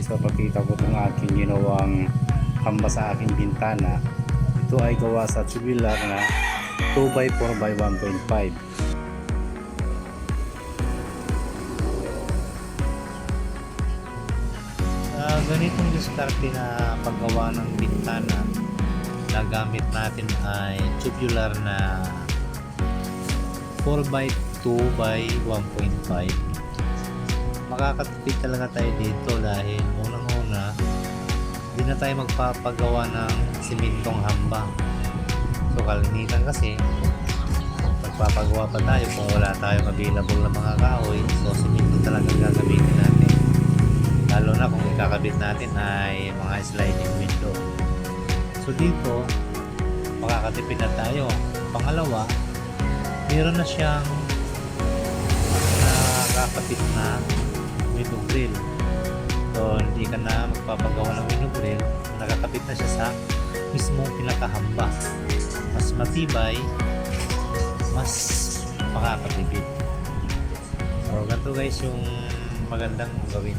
guys, papakita ko itong aking ginawang hamba sa aking bintana. Ito ay gawa sa tubular na 2x4 by 1.5. Sa ganitong diskarte na paggawa ng bintana, na gamit natin ay tubular na 4x2 by 1.5 makakatipid talaga tayo dito dahil unang-una hindi na tayo magpapagawa ng simintong hamba. So kalinitan kasi magpapagawa pa tayo kung wala tayong available na mga kahoy. So simento talaga gagamitin natin. Lalo na kung ikakabit natin ay mga sliding window. So dito makakatipid na tayo. Pangalawa meron na siyang nakakapit na window grill so hindi ka na magpapagawa ng window grill nakakapit na siya sa mismong pinakahamba. Mas matibay mas makakatipid so ganito guys yung magandang gawin